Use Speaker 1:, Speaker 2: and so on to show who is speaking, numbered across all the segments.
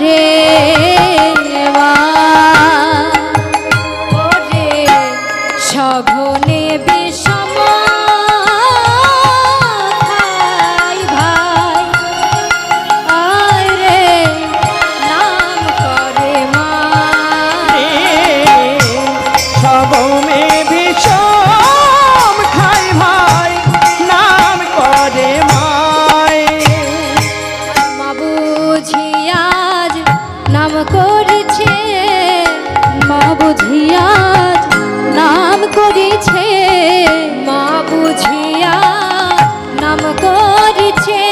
Speaker 1: নাম করেছে মা বুঝিয়াজ নাম করেছে। মা বুঝিয়া নাম করেছে।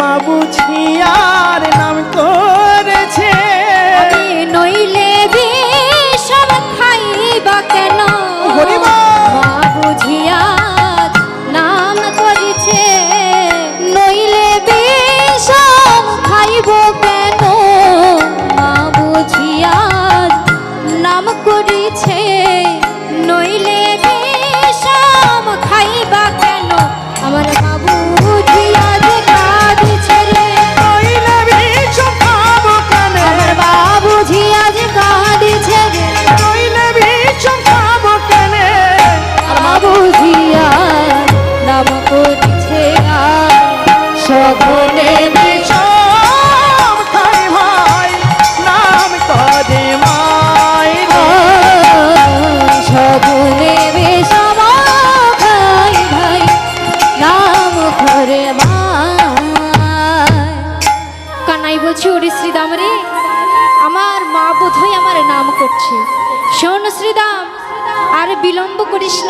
Speaker 2: মা বুঝিয়ার নাম করেছে।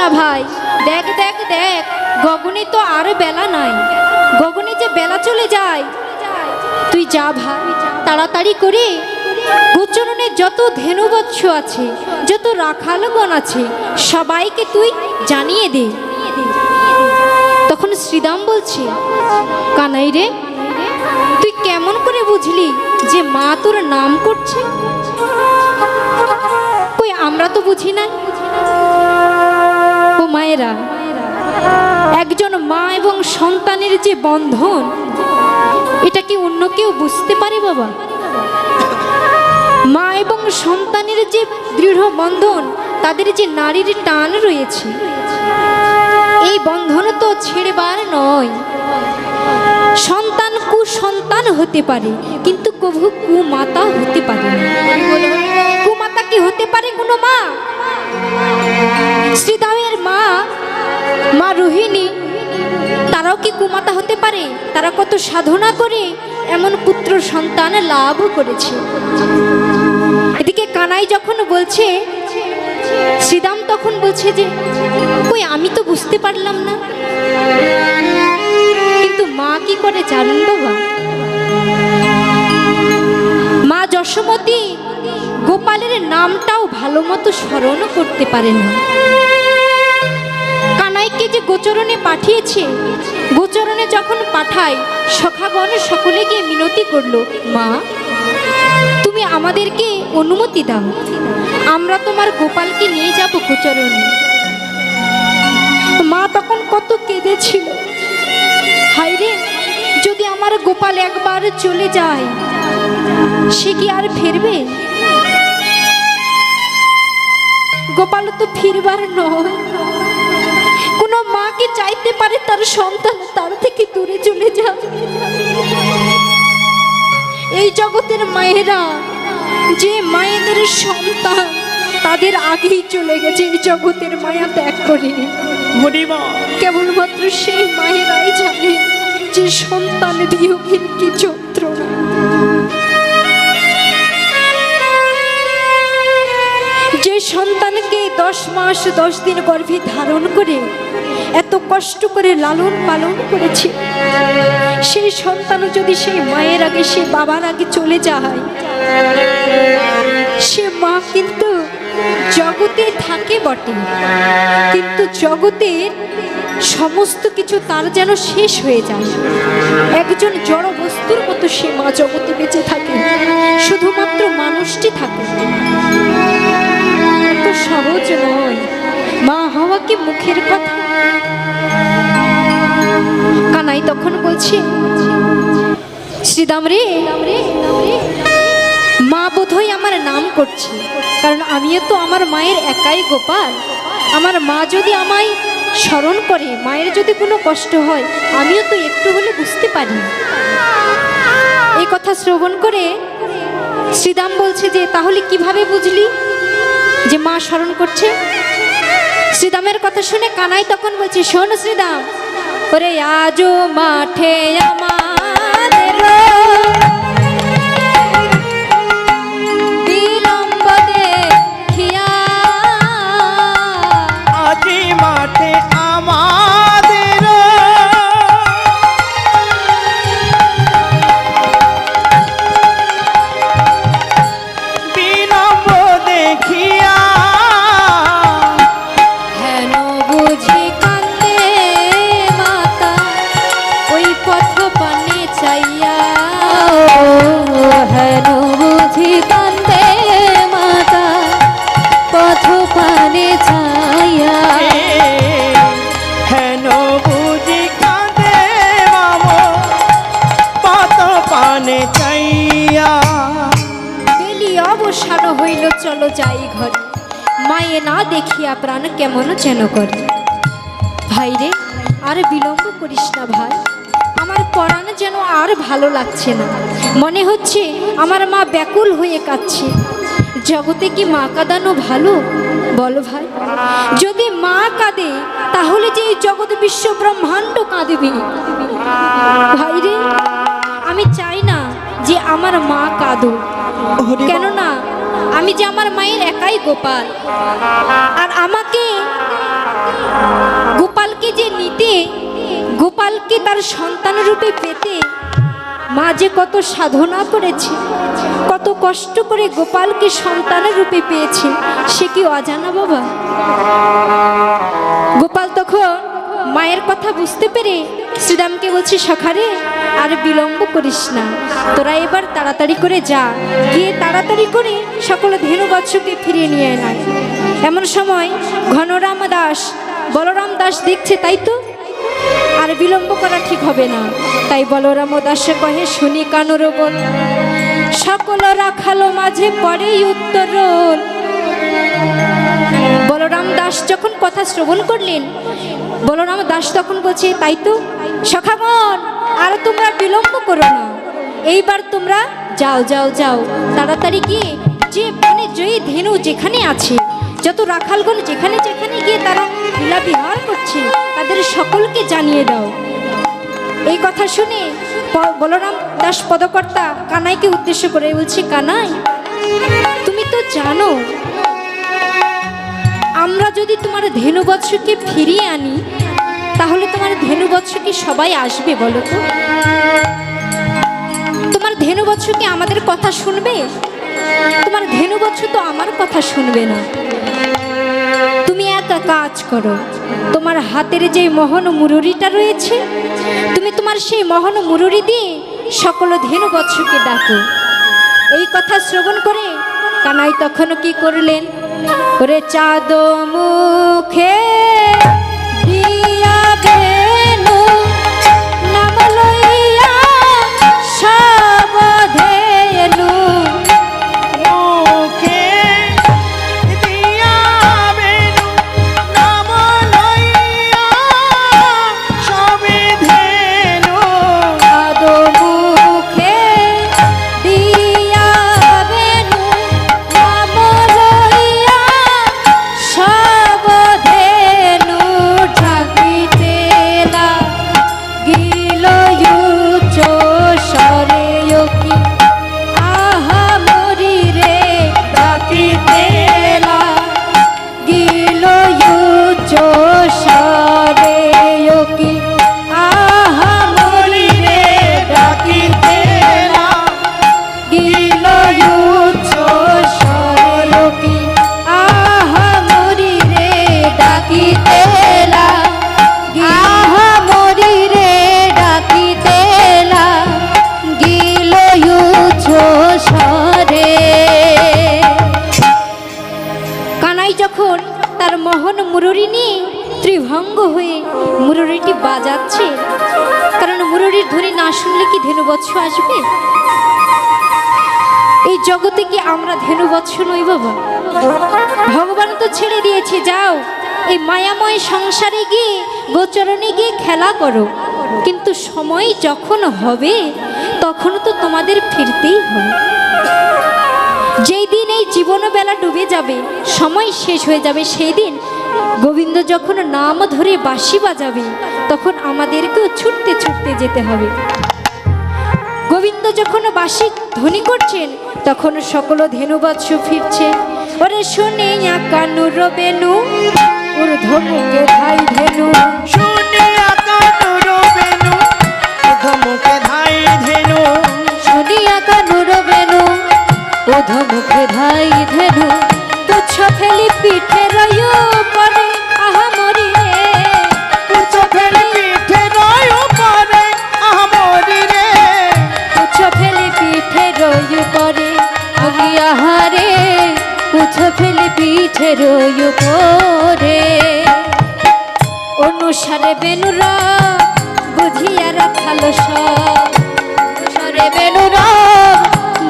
Speaker 1: না ভাই। দেখ দেখ দেখ, গগনে তো আর বেলা নাই। গগনে যে বেলা চলে যায়। তুই যা ভাই, তাড়াতাড়ি করে গোচরণে যত ধেনুবৎস আছে, যত রাখাল রাখালগণ আছে, সবাইকে তুই জানিয়ে দে। তখন শ্রীদাম বলছে, কানাই রে, তুই কেমন করে বুঝলি যে মা তোর নাম করছে? কই, আমরা তো বুঝি না ও মায়েরা, একজন মা এবং সন্তানের যে বন্ধন, এটা কি অন্য কেউ বুঝতে পারে বাবা? মা এবং সন্তানের যে দৃঢ় বন্ধন, তাদের যে নারীর টান রয়েছে, এই বন্ধন তো ছেড়েবার নয়। সন্তান কুসন্তান হতে পারে, কিন্তু কভু কুমাতা হতে পারে কুমাতা কি হতে পারে কোনো মা? শ্রীদামের মা মা রোহিণী, তারাও কি কুমাতা হতে পারে? তারা কত সাধনা করে, এমন পুত্র সন্তান লাভ করেছে। এদিকে কানাই যখন বলছে, শ্রীদাম তখন বলছে যে, কই, আমি তো বুঝতে পারলাম না। কিন্তু মা কি করে জানেন বাবা? মা যশোমতী গোপালের নামটাও ভালো মতো স্মরণ করতে পারে না। কানাইকে যে গোচরণে পাঠিয়েছে, গোচরণে যখন পাঠায়, সখাগণ সকলে গিয়ে মিনতি করল, মা, তুমি আমাদেরকে অনুমতি দাও। আমরা তোমার গোপালকে নিয়ে যাব গোচরণে। মা তখন কত কেঁদেছিল। হাইরে যদি আমার গোপাল একবার চলে যায়, সে কি আর ফিরবে? গোপাল তো ফিরবার নয়। কোনো মা কি চাইতে পারে তার সন্তান তার থেকে দূরে চলে যাক। এই জগতের মায়েরা যে মায়েদের সন্তান তাদের আগেই চলে গেছে। এই জগতের মায়া ত্যাগ করে। কেবলমাত্র সেই মায়েরাই জানে যে সন্তান বিয়োগের কি যন্ত্রণা সন্তানকে দশ মাস, দশ দিন গর্ভে ধারণ করে এত কষ্ট করে লালন পালন করেছে। সেই সন্তান যদি সেই মায়ের আগে সে বাবার আগে চলে যায়, সে মা কিন্তু জগতে থাকে বটে। কিন্তু জগতের সমস্ত কিছু তার যেন শেষ হয়ে যায়। একজন জড় বস্তুর মতো সে মা জগতে বেঁচে থাকে। শুধুমাত্র মানুষটি থাকে। সহজ নয়। মা হওয়া কি মুখের কথা? কানাই তখন বলছে, শ্রীদাম রে, মা বোধহয় আমার নাম করছে, কারণ আমিও তো আমার মায়ের একাই গোপাল। আমার মা যদি আমায় স্মরণ করে, মায়ের যদি কোনো কষ্ট হয়, আমিও তো একটু হলে বুঝতে পারি। এই কথা শ্রবণ করে শ্রীদাম বলছে যে, তাহলে কীভাবে বুঝলি? যে মা স্মরণ করছে? শ্রীদামের কথা শুনে কানাই তখন বলছে, শোন শ্রীদাম, ওরে আজও মাঠে আমাদের দেখিয়া প্রাণ কেমন যেন করে। ভাই রে আর বিলম্ব করিস না ভাই। আমার পড়ানো যেন আর ভালো লাগছে না। মনে হচ্ছে আমার মা ব্যাকুল হয়ে কাঁদছে। জগতে কি মা কাঁদানো ভালো? বলো ভাই। যদি মা কাঁদে তাহলে যে এই জগৎ বিশ্ব ব্রহ্মাণ্ড কাঁদবে। ভাই রে আমি চাই না যে আমার মা
Speaker 2: হরিমা।
Speaker 1: কেননা আমি যে আমার মায়ের একাই গোপাল। আর আমাকে গোপালকে যে নিতে, গোপালকে তার সন্তান রূপে পেতে মা যে কত সাধনা করেছে, কত কষ্ট করে গোপালকে সন্তানের রূপে পেয়েছে, সে কি অজানা বাবা? গোপাল তখন মায়ের কথা বুঝতে পেরে শ্রীরামকে বলছে, সখারে, আর বিলম্ব করিস না। তোরা এবার তাড়াতাড়ি করে যা। গিয়ে তাড়াতাড়ি করে সকল ধেনু বৎসকে ফিরিয়ে নিয়ে আয় এমন সময় ঘনরাম দাস, বলরাম দাস দেখছে, তাই তো? আর বিলম্ব করা ঠিক হবে না। তাই বলরাম দাসে কহে, শুনি কানুর বল সকল রাখালো মাঝে পরেই উত্তরণ। বলরাম দাস যখন কথা শ্রবণ করলেন, বলরাম দাস তখন বলছে, তাই তো? সখাগণ, আর তোমরা বিলম্ব করো না। এইবার তোমরা যাও যাও যাও। তাড়াতাড়ি গিয়ে যে বনে জয়ী ধেনু যেখানে আছে, যত রাখালগণ যেখানে যেখানে গিয়ে তারা লীলা বিহার করছে, তাদের সকলকে জানিয়ে দাও। এই কথা শুনে বলরাম দাস পদকর্তা কানাইকে উদ্দেশ্য করে বলছে, কানাই, তুমি তো জানো আমরা যদি তোমার ধেনুবৎসকে ফিরিয়ে আনি, তাহলে তোমার ধেনু ধেনুবৎসকে সবাই আসবে, বলো তো? তোমার ধেনুবৎসকে আমাদের কথা শুনবে? তোমার ধেনু ধেনুবৎস তো আমার কথা শুনবে না। তুমি একটা কাজ করো। তোমার হাতের যে মহন মুরুরিটা রয়েছে, তুমি তোমার সেই মহন মুরুরি দিয়ে সকল ধেনু বৎসকে ডাকো। এই কথা শ্রবণ করে কানাই তখন কি করলেন? ওরে চাঁদ মুখে কি ধেনুবৎস আসবে? এই জগতে কি আমরা ধেনুবৎস নই বাবা? ভগবান তো ছেড়ে দিয়েছে, যাও। এই মায়াময় সংসারে গিয়ে, গোচরণে গিয়ে খেলা করো। কিন্তু সময় যখন হবে, তখন তো তোমাদের ফিরতেই হবে। যেই দিন এই জীবন বেলা ডুবে যাবে, সময় শেষ হয়ে যাবে, সেই দিন গোবিন্দ যখন নাম ধরে বাঁশি বাজাবে, তখন আমাদেরকেও ছুটতে ছুটতে যেতে হবে। গোবিন্দ যখন বাঁশি ধ্বনি করছেন তখন সকল ধেনুবৎস ফিরছে। ওরে শুনে কানুর বেনু ঊর্ধ্ব মুখে ধাই ধেনু।
Speaker 2: শুনিয়া কানুর বেনু মুখে ধাই ধেনু।
Speaker 1: শুনিয়া কানুর বেনু ঊর্ধ্ব মুখে ধাই ধেনু। তুচ্ছ ফেলি পিঠে রয় আহারে তুচ্ছ ফেলি পিঠে রয় পরে অনুসারে বেনুরা বুঝিয়া রাখালো সব অনুসারে বেনুরা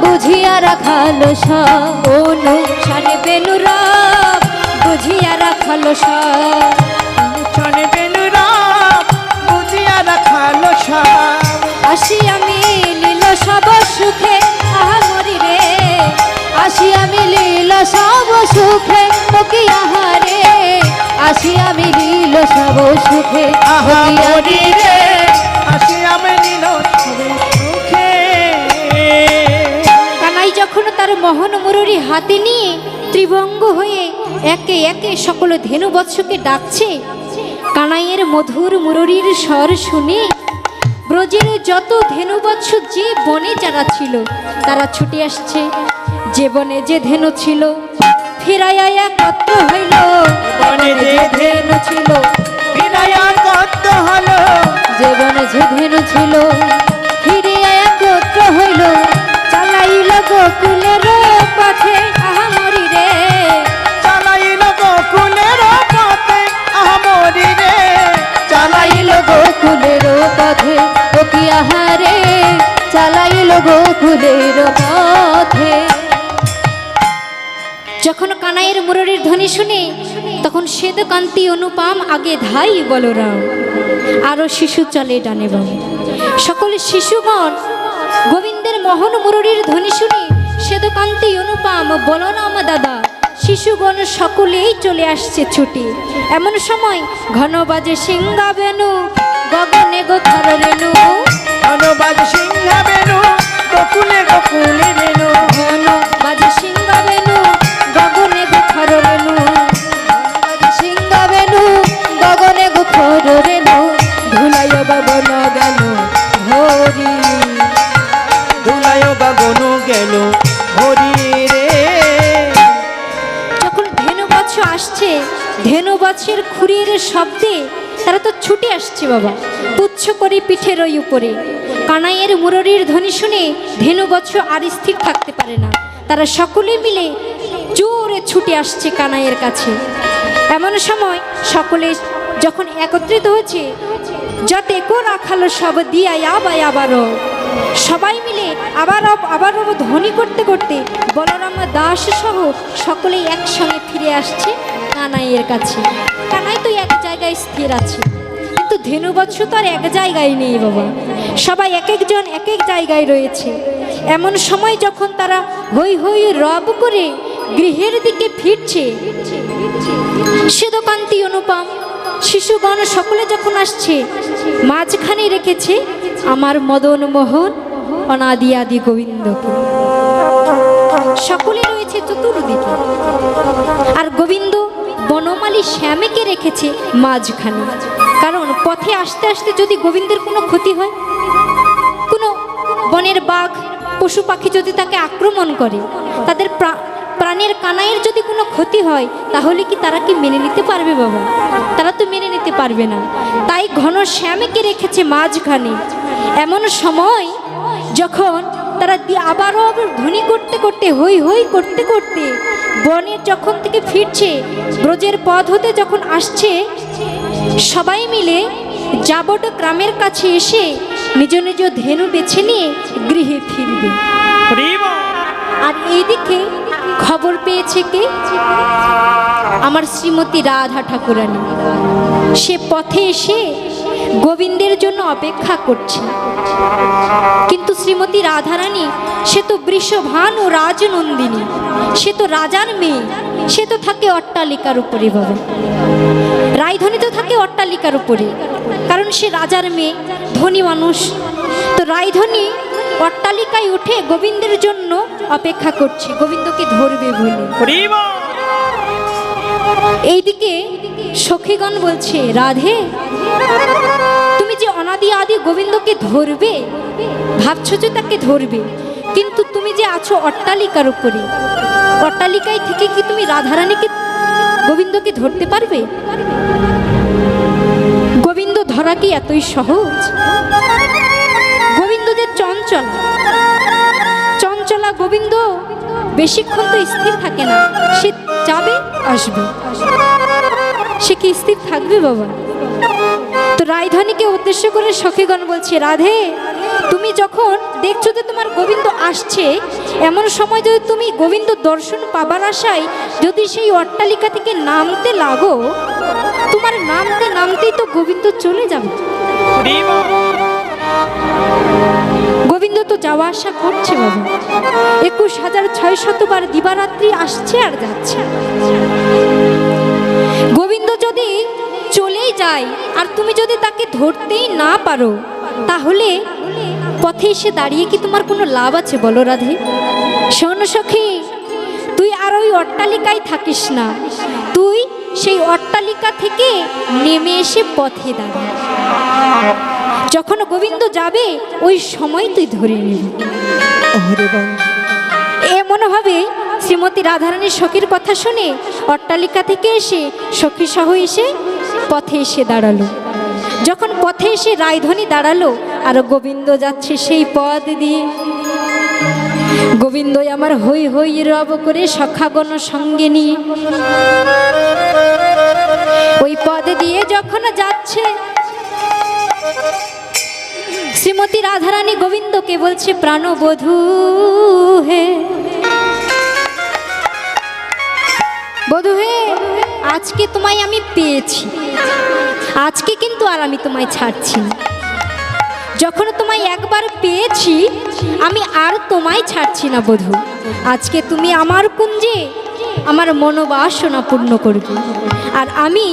Speaker 1: বুঝিয়া রাখালো সব অনুসারে বেনুরা বুঝিয়া রাখালো সব
Speaker 2: চনে বেনুরা বুঝিয়া রাখালো সব
Speaker 1: আসি আমি লীল সব সুখে আসি আমি লীল সব সুখে তোকে আহারে? আসি আমি লীল সব সুখে আহারে।
Speaker 2: রে আসি আমি নিল সুখে।
Speaker 1: কানাই যখন তার মোহন মুরুরি হাতে নিয়ে ত্রিভঙ্গ হয়ে একে একে সকল ধেনু বৎসকে ডাকছে কানাইয়ের মধুর মুরুরির স্বর শুনে ব্রজের যত ধেনু বৎস যে বনে যারা ছিল তারা ছুটে আসছে। যে বনে যে ধেনু ছিল ফিরাইয়া একত্র হইল।
Speaker 2: বনে যে
Speaker 1: ধেনু ছিল
Speaker 2: বিনয়া কত হলো।
Speaker 1: জীবনে বনে যে ধেনু ছিল ফিরে একত্র হইল। চালাইল গোকুলের পথে রে।
Speaker 2: চালাইল গোকুলের পথে আমরি রে।
Speaker 1: চালাইল গোকুলের পথে ও কি আহারে? চালাইল গোকুলের পথে। যখন কানাইয়ের মুররির ধ্বনি শুনে তখন শ্বেতকান্তি অনুপাম আগে ধাই বলরাম। আরও শিশু চলে ডানে বামে। সকল শিশুগণ গোবিন্দের মোহন মুররির ধ্বনি শুনে শ্বেতকান্তি অনুপাম বলরাম দাদা শিশুগণ সকলেই চলে আসছে ছুটি। এমন সময় ঘন বাজে সিংহা বেনু গগনে গোথর রেণু।
Speaker 2: অনুবাদ সিংহ বেনু গোকুলে গোকুলে রেনু
Speaker 1: ঘন গাছের খুঁড়ির শব্দে তারা তো ছুটে আসছে বাবা। পুচ্ছ করে পিঠের ওই উপরে। কানাইয়ের মুররির ধ্বনি শুনে ধেনু বৎস আর স্থির থাকতে পারে না। তারা সকলে মিলে জোরে ছুটে আসছে কানাইয়ের কাছে। এমন সময় সকলে যখন একত্রিত হয়েছে, যাতে কো রাখালো সব দিয়া আবাই আবারও। সবাই মিলে আবার আবারও ধ্বনি করতে করতে বলরাম দাস সহ সকলেই একসঙ্গে ফিরে আসছে। কানাইয়ের কাছে। কানাই তো এক জায়গায় স্থির আছে। কিন্তু ধেনুবৎস তো আর এক জায়গায় নেই বাবা। সবাই এক একজন এক এক জায়গায় রয়েছে। এমন সময় যখন তারা হই হই রব করে গৃহের দিকে ফিরছে শ্বেতকান্তি অনুপম, শিশুগণ সকলে যখন আসছে, মাঝখানে রেখেছে আমার মদন মোহন, অনাদি আদি গোবিন্দকে। সকলে রয়েছে চতুর্দিকে। আর গোবিন্দ বনমালী শ্যামেকে রেখেছে মাঝখানে। কারণ পথে আসতে আসতে যদি গোবিন্দের কোনো ক্ষতি হয়, কোনো বনের বাঘ, পশু পাখি যদি তাকে আক্রমণ করে, তাদের প্রা- প্রাণের কানাইয়ের যদি কোনো ক্ষতি হয়, তাহলে কি তারা কি মেনে নিতে পারবে বাবা? তারা তো মেনে নিতে পারবে না। তাই ঘন শ্যামকে রেখেছে মাঝখানে। এমন সময় যখন তারা দিয়ে আবারও আবার ধ্বনি করতে করতে হই হই করতে করতে বনের যখন থেকে ফিরছে, ব্রজের পথ হতে যখন আসছে, সবাই মিলে যাবট গ্রামের কাছে এসে নিজ নিজ ধেনু বেছে নিয়ে গৃহে ফিরবে। আর এইদিকে খবর পেয়েছে কে? আমার শ্রীমতী রাধা ঠাকুরানী সে পথে এসে গোবিন্দের জন্য অপেক্ষা করছে। কিন্তু শ্রীমতী রাধারানী সে তো বৃষভান ও রাজনন্দিনী। সে তো রাজার মেয়ে সে তো থাকে অট্টালিকার উপরে বাবা। রায়ধনী তো থাকে অট্টালিকার উপরে কারণ সে রাজার মেয়ে ধনী মানুষ। তো রায়ধনী অট্টালিকায় উঠে গোবিন্দের জন্য অপেক্ষা করছে। গোবিন্দকে ধরবে বলে। এইদিকে সখীগণ বলছে, রাধে, তুমি যে অনাদি আদি গোবিন্দকে ধরবে, ভাবছ যে তাকে ধরবে? কিন্তু তুমি যে আছো অট্টালিকার উপরে, অট্টালিকায় থেকে কি তুমি রাধারানীকে গোবিন্দকে ধরতে পারবে? গোবিন্দ ধরা কি এতই সহজ? গোবিন্দ যে চঞ্চল, চঞ্চলা গোবিন্দ বেশিক্ষণ তো স্থির থাকে না, সে যাবে, আসবে। সে কি স্থির থাকবে বাবা? তো রায়ধানীকে উদ্দেশ্য করে সখীগণ বলছে, রাধে, তুমি যখন দেখছ যে তোমার গোবিন্দ আসছে, এমন সময় যদি তুমি গোবিন্দ দর্শন পাবার আশায় যদি সেই অট্টালিকা থেকে নামতে লাগো, তোমার নামতে নামতেই তো গোবিন্দ চলে যাবে। গোবিন্দ তো যাওয়া আসা করছে বাবা। একুশ হাজার ছয় শতবার দিবারাত্রি আসছে আর যাচ্ছে। গোবিন্দ যদি চলেই যায় আর তুমি যদি তাকে ধরতেই না পারো, তাহলে পথে এসে দাঁড়িয়ে কি তোমার কোনো লাভ আছে বলো রাধে? শোন সখী, তুই আর ওই অট্টালিকায় থাকিস না। তুই সেই অট্টালিকা থেকে নেমে এসে পথে দাঁড়া। যখন গোবিন্দ যাবে, ওই সময় তুই ধরে নিবি। এমনভাবে শ্রীমতী রাধারানীর সখীর কথা শুনে অট্টালিকা থেকে এসে সখী সহ এসে পথে এসে দাঁড়াল। যখন পথে এসে রায়ধনী দাঁড়াল, আর গোবিন্দ যাচ্ছে সেই পদ দিয়ে। গোবিন্দই আমার হই হই রব করে সখাগণ সঙ্গে নিয়ে। ওই পদ দিয়ে যখন যাচ্ছে, শ্রীমতী রাধারানী গোবিন্দকে বলছে, প্রাণবধূ হে বধূ হে আজকে তোমায় আমি পেয়েছি। আজকে কিন্তু আর আমি তোমায় ছাড়ছি না। যখন তোমায় একবার পেয়েছি আমি আর তোমায় ছাড়ছি না বধূ। আজকে তুমি আমার কুঞ্জে আমার মনোবাসনা পূর্ণ করবে। আর আমি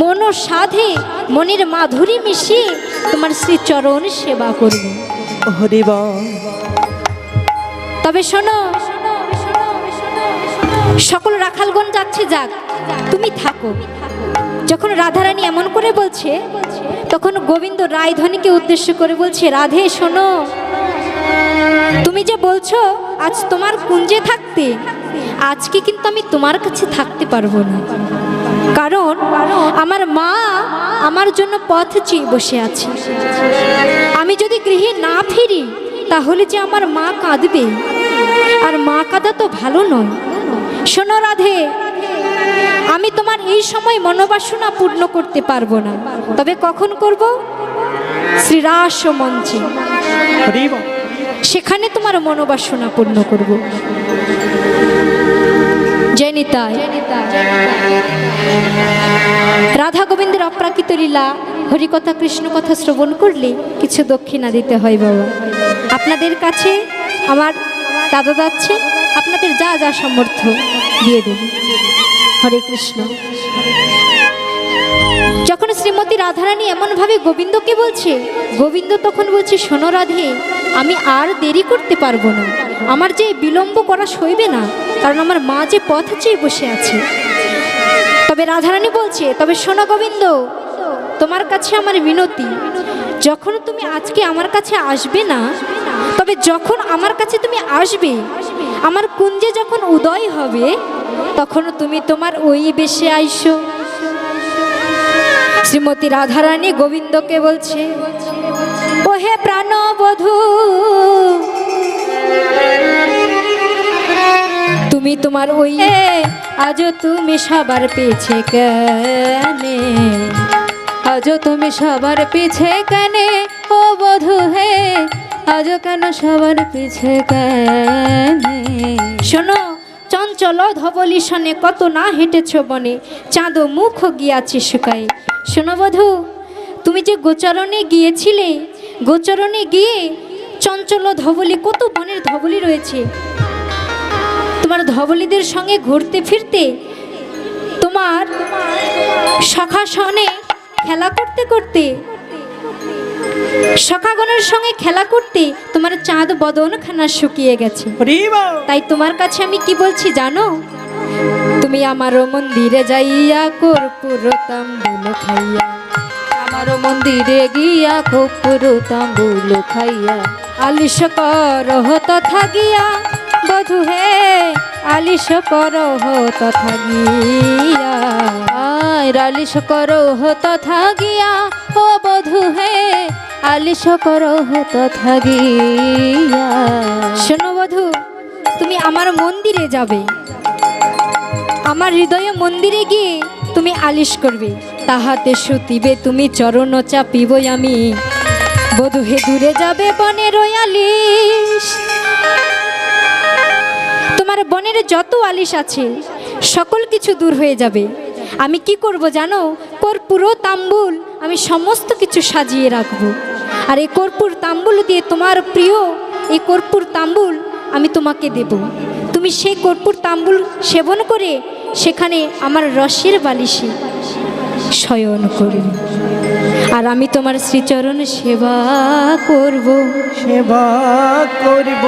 Speaker 1: মন সাধে মনের মাধুরী মিশিয়ে তোমার শ্রীচরণ সেবা করব। তবে শোনো সকল রাখালগণ যাচ্ছে, যাক, তুমি থাকো। যখন রাধারানী এমন করে বলছে, তখন গোবিন্দ রায়ধনীকে উদ্দেশ্য করে বলছে, রাধে, শোনো, তুমি যে বলছো, আজ তোমার কুঞ্জে থাকতে, আজকে কিন্তু আমি তোমার কাছে থাকতে পারব না। কারণ আমার মা আমার জন্য পথ চেয়ে বসে আছে। আমি যদি গৃহে না ফিরি, তাহলে যে আমার মা কাঁদবে। আর মা কাঁদা তো ভালো নয়। শোনো রাধে, আমি তোমার এই সময় মনোবাসনা পূর্ণ করতে পারব না। তবে কখন করব? শ্রীরাস মঞ্চে। সেখানে তোমার মনোবাসনা পূর্ণ করব। রাধা গোবিন্দের অপ্রাকৃত লীলা, হরিকথা, কৃষ্ণ কথা শ্রবণ করলে কিছু দক্ষিণা দিতে হয় বাবা। আপনাদের কাছে আমার দাদা যাচ্ছে আপনাদের যা যা সামর্থ্য দিয়ে দেবে হরে কৃষ্ণ। যখন শ্রীমতী রাধারানী এমনভাবে গোবিন্দকে বলছে, গোবিন্দ তখন বলছে, শোনো রাধে, আমি আর দেরি করতে পারব না। আমার যে বিলম্ব করা সইবে না, কারণ আমার মা যে পথ চেয়ে বসে আছে। তবে রাধারানী বলছে, তবে শোনো গোবিন্দ, তোমার কাছে আমার মিনতি যখন তুমি আজকে আমার কাছে আসবে না, তবে যখন আমার কাছে তুমি আসবে আমার কুঞ্জে যখন উদয় হবে তখন তুমি তোমার ওই বেশে আইসো। শ্রীমতী রাধারানী গোবিন্দকে বলছে ও হে প্রাণবধূ তুমি তোমার ওই আজও তুমি সবার পেছে কেনে
Speaker 3: আজও তুমি সবার পিছে কেনে। ও বধু হে আজও কেন সবার পিছে
Speaker 1: শোনো, চঞ্চল ধবলি সনে কত না হেঁটেছ বনে। চাঁদ মুখ গিয়াছে শুকায়। শোনো বধু, তুমি যে গোচরণে গিয়েছিলে, গোচরণে গিয়ে চঞ্চল ধবলি, কত বনের ধবলি রয়েছে। তোমার ধবলিদের সঙ্গে ঘুরতে ফিরতে, তোমার সখা সনে খেলা করতে করতে সখাগণের সঙ্গে খেলা করতে তোমার চাঁদ বদনখানা শুকিয়ে গেছে। তাই তোমার কাছে আমি কি বলছি জানো? তুমি আমার মন্দিরে যাইয়া কর্পূর তাম্বুল খাইয়া
Speaker 3: আমার মন্দিরে গিয়া খুব পুরো তাম্বুল খাইয়া
Speaker 1: আলিশ কর তথা গিয়া বধু হে আলিশ কর তথা গিয়া
Speaker 3: আয় রালিশ করো হো তথা গিয়া ও বধু হে আলিশ করো হো তথা গিয়া
Speaker 1: শোনো বধু, তুমি আমার মন্দিরে যাবে। আমার হৃদয়ে মন্দিরে গিয়ে তুমি আলিশ করবে। তাহাতে সুতিবে তুমি চরণ চাপিব আমি। বধু, হে দূরে যাবে বনের আলিশ। তোমার বনের যত আলিশ আছে, সকল কিছু দূর হয়ে যাবে। আমি কি করব জানো? কর্পূর তাম্বুল আমি সমস্ত কিছু সাজিয়ে রাখব। আর এই কর্পূর তাম্বুল দিয়ে তোমার প্রিয় এই কর্পূর তাম্বুল আমি তোমাকে দেব। তুমি সেই কর্পূর তাম্বুল সেবন করে সেখানে আমার রসের বালিশে শয়ন করবে আর আমি তোমার শ্রীচরণ সেবা করব।
Speaker 2: সেবা করিব।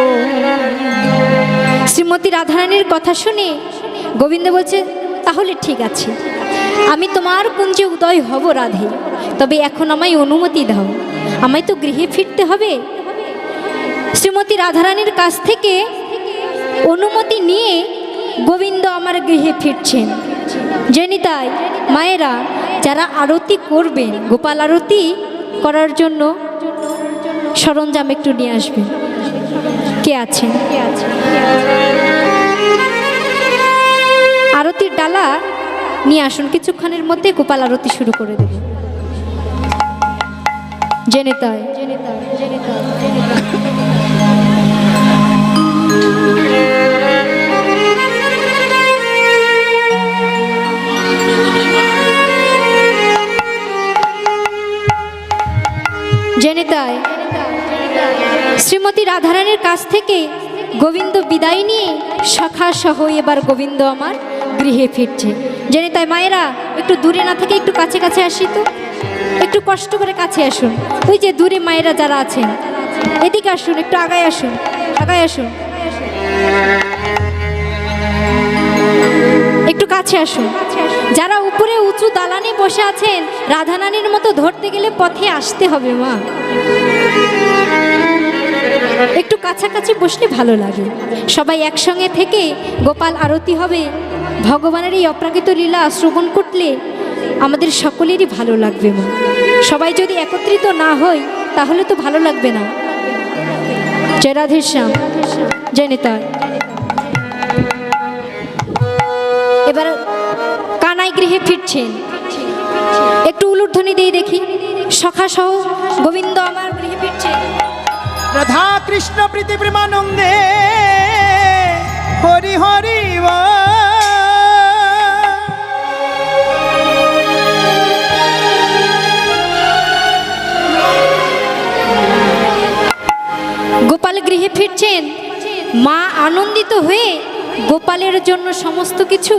Speaker 1: শ্রীমতী রাধারানীর কথা শুনে গোবিন্দ বলছে তাহলে ঠিক আছে। আমি তোমার কুঞ্জে উদয় হব, রাধে। তবে এখন আমায় অনুমতি দাও। আমায় তো গৃহে ফিরতে হবে। শ্রীমতী রাধারানীর কাছ থেকে অনুমতি নিয়ে গোবিন্দ আমার গৃহে ফিরছেন। জেনি তাই মায়েরা, যারা আরতি করবেন, গোপাল আরতি করার জন্য সরঞ্জাম একটু নিয়ে আসবেন। কে আছেন কে আছেন? ডালা, নিয়ে আসুন। কিছুক্ষণের মধ্যে গোপাল আরতি শুরু করে দেবে। জেনে তাই। জেনে। জেনে তাই। শ্রীমতী রাধারানীর কাছ থেকে গোবিন্দ বিদায় নিয়ে সখা সহ এবার গোবিন্দ আমার গৃহে ফিরছে। জেনে তাই মায়েরা, একটু দূরে না থেকে একটু কাছে কাছে আসি তো। একটু কষ্ট করে কাছে আসুন। ওই যে দূরে মায়েরা যারা আছেন। এদিকে আসুন, একটু আগায় আসুন। আগায় আসুন। একটু কাছে আসুন। যারা উপরে উঁচু দালানে বসে আছেন, রাধানানির মতো ধরতে গেলে পথে আসতে হবে মা। একটু কাছাকাছি বসলে ভালো লাগে। সবাই একসঙ্গে থেকে গোপাল আরতি হবে। ভগবানের এই অপ্রাকৃত লীলা শ্রবণ করলে আমাদের সকলেরই ভালো লাগবে, মা। সবাই যদি একত্রিত না হই তাহলে তো ভালো লাগবে না। জয় রাধেশ্যাম জয় নেতার এবার কানাই গৃহে ফিরছেন একটু উলুধ্বনি দিয়ে দেখি। সখা সহ গোবিন্দ আমার গৃহে ফিরছেন
Speaker 2: রাধা কৃষ্ণ প্রীতি প্রেমানন্দে, হরি হরি
Speaker 1: গৃহে ফিরছেন, মা আনন্দিত হয়ে গোপালের জন্য সমস্ত কিছু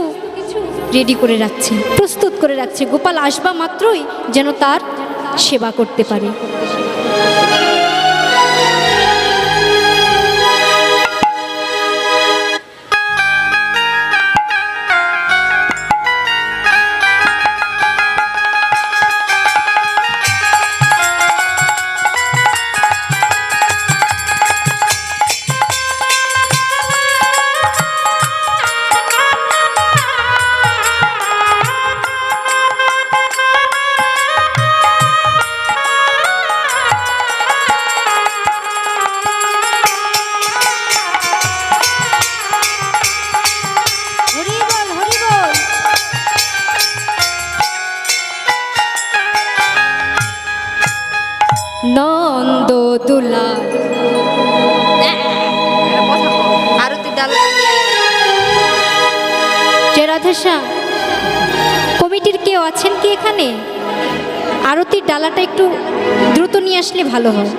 Speaker 1: রেডি করে রাখছে, প্রস্তুত করে রাখছে। গোপাল আসবা মাত্রই যেন তার সেবা করতে পারে। জয় কমিটির কেউ আছেন কি এখানে? আরতির ডালাটা একটু দ্রুত নিয়ে আসলে ভালো হয়।